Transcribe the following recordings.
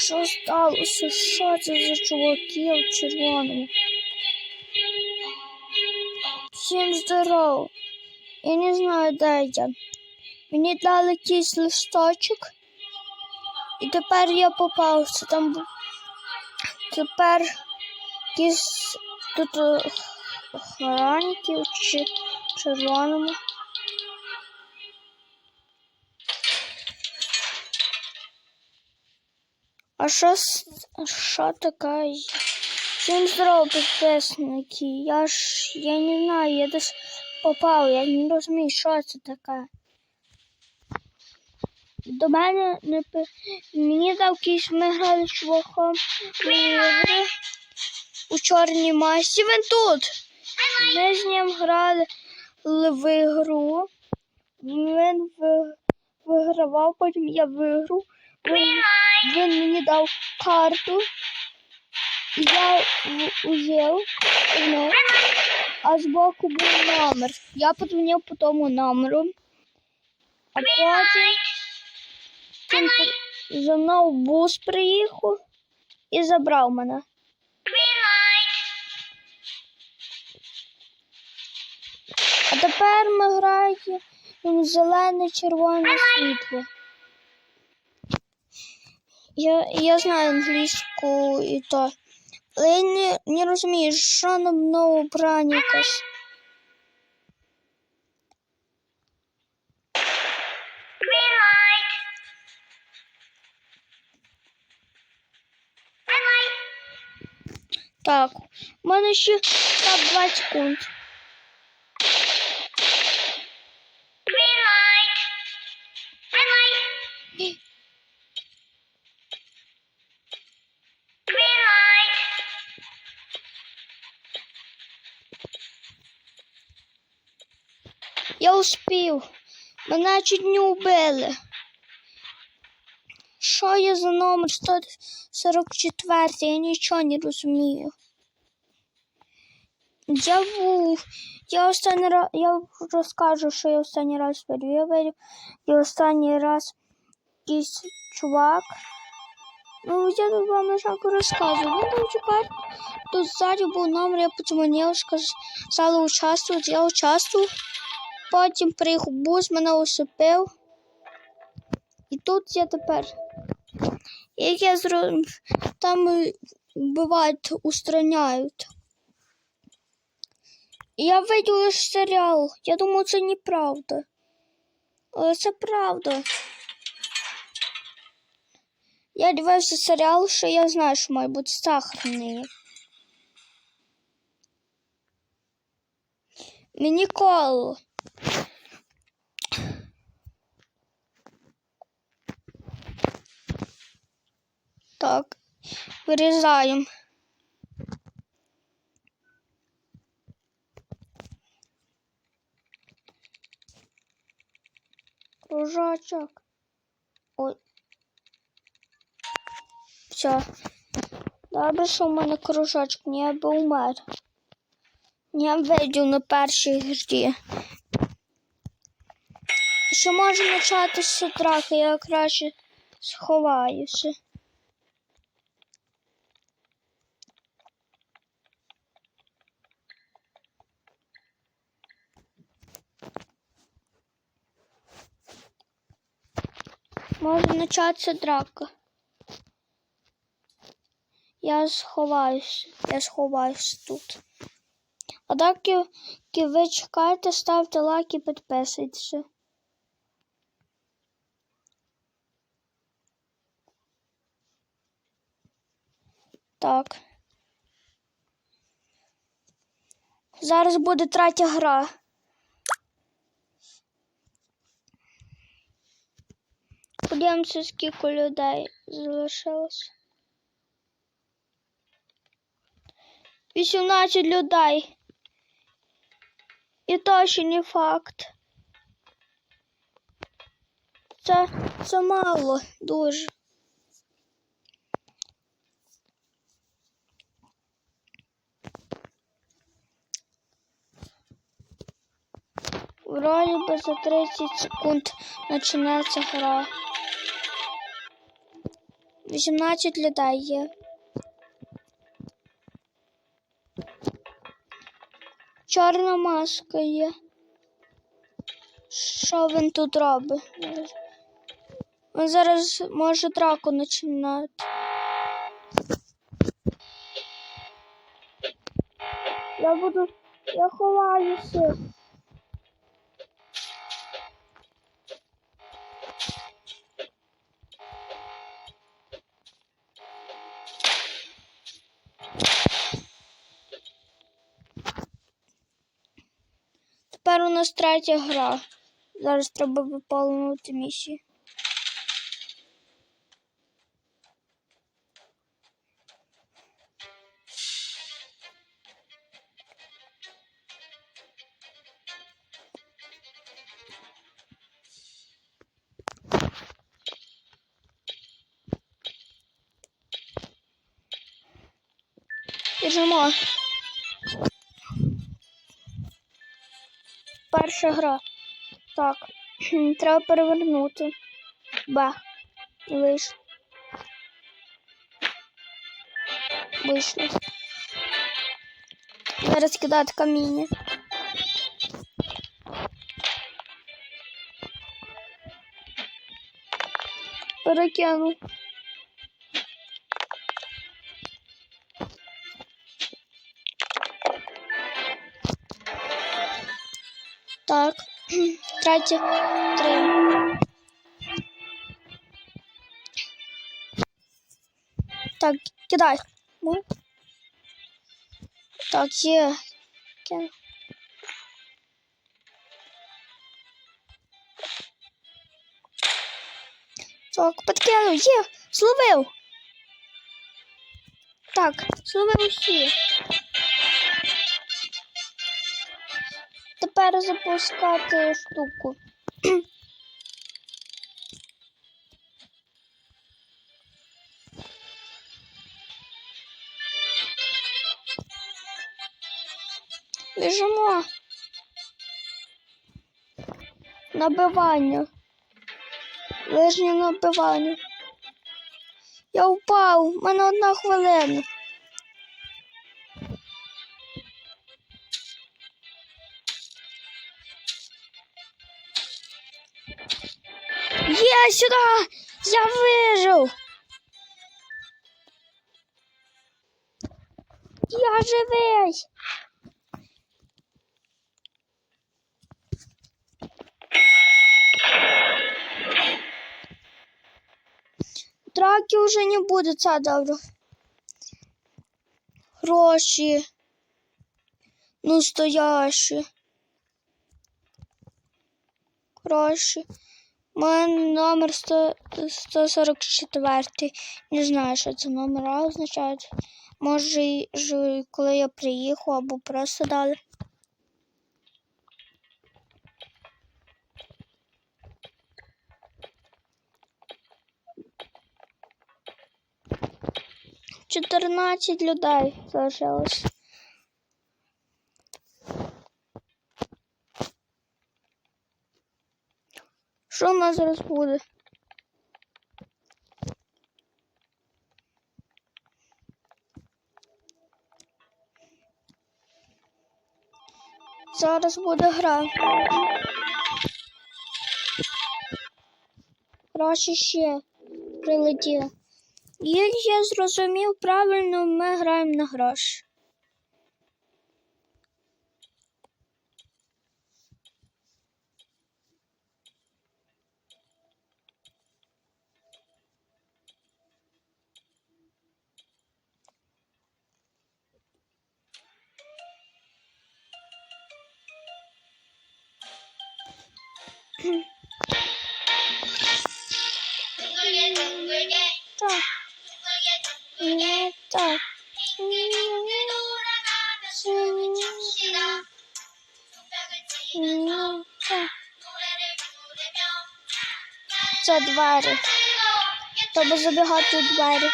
Що сталося? Що це за чуваки в червоному? Всім здорово. Я не знаю, де я. Мені дали якийсь листочок. І тепер я попався. Там. Тепер якісь тут е, в червоному. А що, що таке? Всім здорово, підписники. Я ж я не знаю, я десь попав, я не розумію, що це таке. До мене не мені дав якийсь ми грали з чуваком у чорній масці. Він тут. Ми з ним грали в ігру. Він ви- вигравав, потім я виграв. Він, він мені дав карту. І я узяв ну, а збоку був номер. Я подзвонив по тому номеру. А потім він за мною бус приїхав і забрав мене. А тепер ми граємо в зелене червоне світло. Я, я знаю англійську і то. Але я не, не розумію, що нам нове брання якась. Так, у мене ще так 20 секунд. Успів. Мене чуть не убили. Що є за номер 144? Я нічого не розумію. Я був. Я останній раз. Я розкажу, що я останній раз. Я видів і останній раз якийсь чувак. Ну, я тут вам лише розказую. Він там чекав. Тут ззаді був номер, я подзвонив, сказали участвувати, я участвував. Потім приїхав бус, мене усипив. І тут я тепер. Як я зро... Там е, бувають, устраняють. Я видів лише серіал. Я думаю, це неправда. Але це правда. Я дивився серіал, що я знаю, що має бути сахарний. Мені коло. Так, вирізаємо. Кружочок. Ой. Все. Добре, що в мене кружочок, не би умер. Я видів на першій грі. Що може початися драка, я краще сховаюся. Може початися драка. Я сховаюся. Я сховаюся тут. А так ви чекайте, ставте лайк і підписуйтеся. Так. Зараз буде третя гра. Подивимося, скільки людей залишилось. 18 людей. І то ще не факт. Це, це мало дуже. Вроде бы за 30 секунд начинается гра. 18 людей є. Чорна маска є. Що він тут робить? Він зараз може драку починати. Я буду. Я ховаюся. Нас третя гра. Зараз треба виповнити місію. Біжимо. Перша гра. Так. Треба перевернути. Ба. Вийшло. Вийшло. Зараз кидати каміння. Перекину. Так. Третє. Три. Так, кидай. Так, є. Кину. Так, подкинув, є, зловив. Так, зловив всі. Тепер запускати штуку. Біжимо. Набивання. Лижнє набивання. Я впав, у мене одна хвилина. Є сюди! Я вижив! Я живий! Драки уже не буде, це добре. Гроші. Настоящі. Гроші. Мене номер 100, 144. Не знаю, що це номера означають. Може, ж- коли я приїхав, або просто дали. Чотирнадцять людей залишилось. Що в нас зараз буде? Зараз буде гра. Гроші ще прилетіли. Як я зрозумів правильно, ми граємо на гроші. Так. Не так. Не так. Це двері. Треба забігати у двері.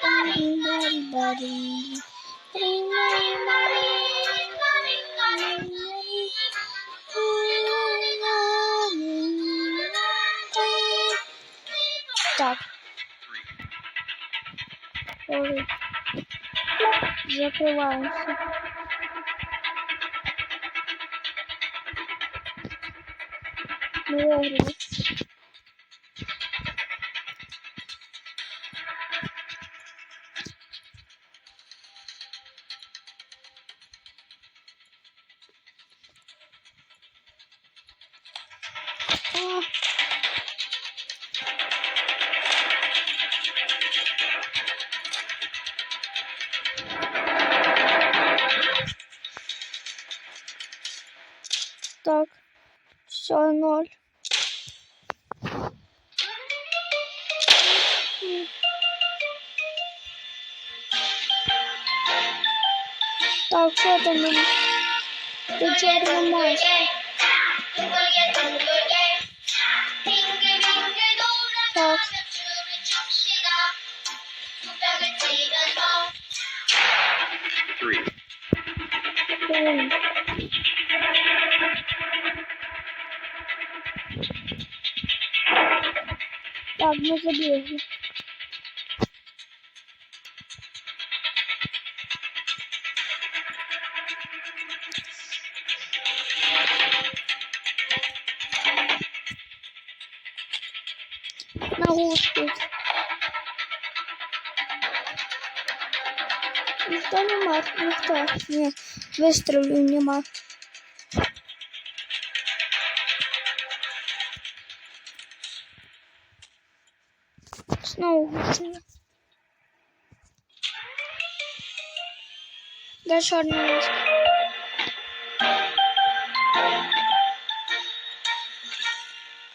Так. Закриваємося. Ми Так, що там? у нас? Тут чорна маска. Так. Three. Ой. Так, ми забігли. Ніхто нема, ніхто. Ні, вистрілів нема. Знову гучно. Де чорний лист?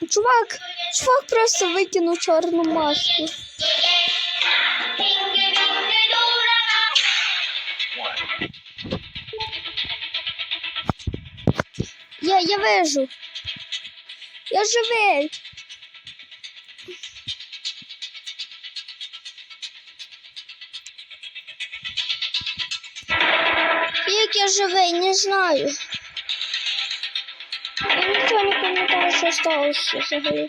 Чувак, чувак просто викинув чорну маску. Я, я вижу. Я живий. Як я живий, не знаю. Я нічого не пам'ятаю, що сталося взагалі.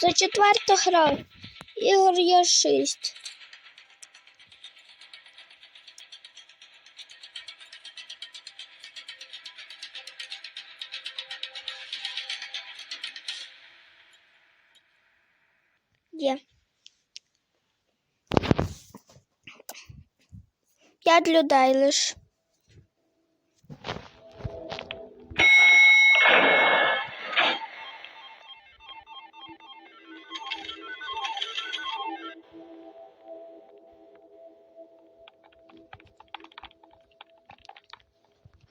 Це четверта гра. Ігор є шість. П'ять людей лиш.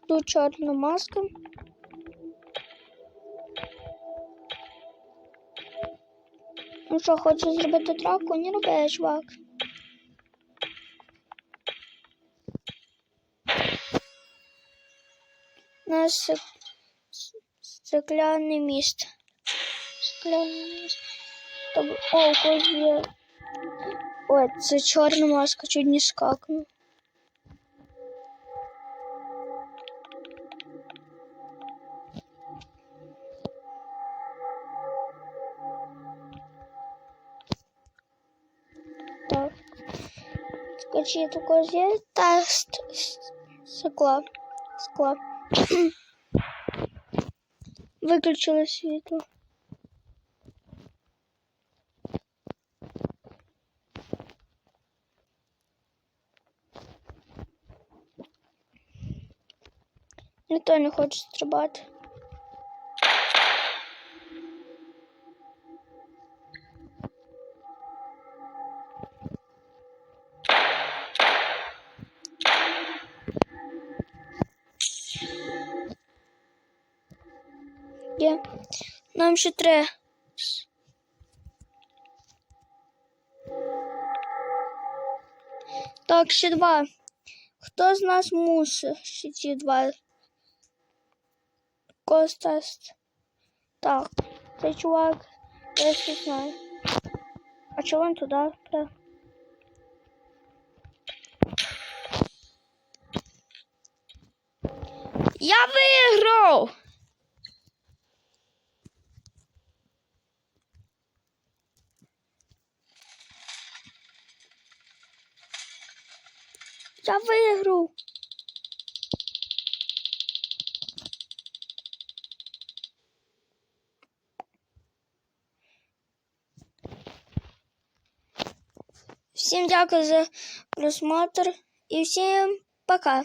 Тут чорна маска. Ну що, хочеш зробити траку? Не роби, чувак. Наш сек- с- стеклянний міст. Стеклянний міст. Там, о, у когось є. Ой, це чорна маска, чуть не скакнув. Так. Скажи, такой є тест с- скла. Виключили світло. Ніхто не хоче стрибати. Є. Нам ще треба. Так, ще два. Хто з нас мусить ще ці два? Костас. Так, цей чувак, я ще знаю. А чого він туди? Пре? Я виграв! Я виграв. Всім дякую за просмотр і всім пока.